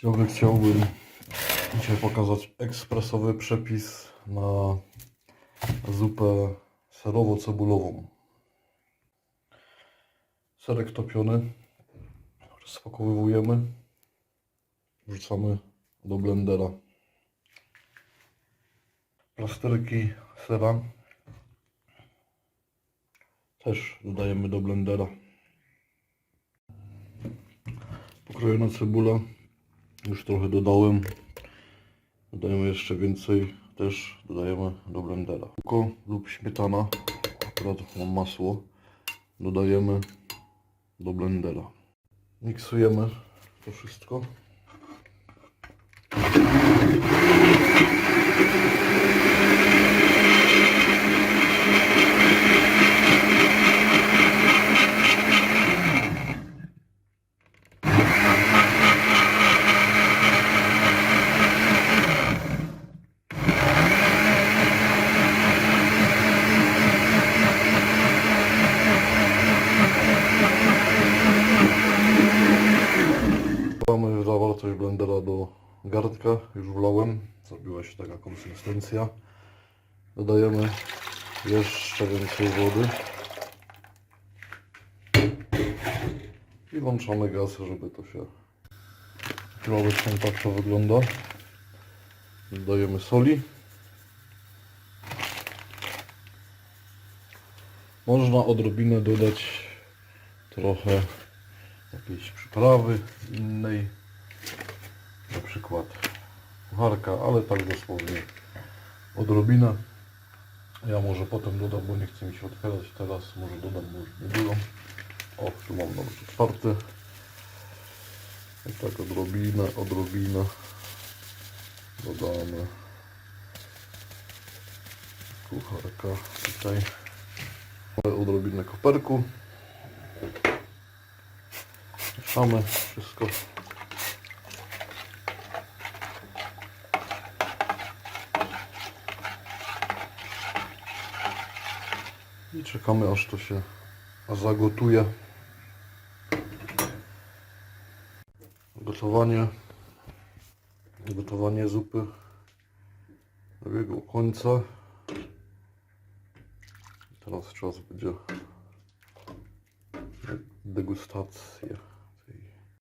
Ciągle chciałbym dzisiaj pokazać ekspresowy przepis na zupę serowo-cebulową. Serek topiony rozpakowujemy, wrzucamy do blendera. Plasterki sera też dodajemy do blendera. Pokrojona cebula już trochę dodałem. Dodajemy jeszcze więcej, też dodajemy do blendera. Mleko lub śmietana, akurat mam masło, dodajemy do blendera. Miksujemy to wszystko. Wlewamy zawartość blendera do garnka, już wlałem, zrobiła się taka konsystencja. Dodajemy jeszcze więcej wody. I włączamy gaz, żeby to się... Kilometrem tak to wygląda. Dodajemy soli. Można odrobinę dodać trochę jakiejś przyprawy innej, na przykład kucharka, ale tak dosłownie odrobinę. Ja może potem dodam, bo nie chce mi się otwierać teraz, może dodam, może nie dodam. O, tu mam nawet otwarty. I tak odrobinę, odrobinę dodamy kucharka tutaj. Odrobinę koperku. Mieszamy wszystko. I czekamy aż to się zagotuje. Gotowanie gotowanie zupy dobiegło końca. Teraz czas będzie na degustację.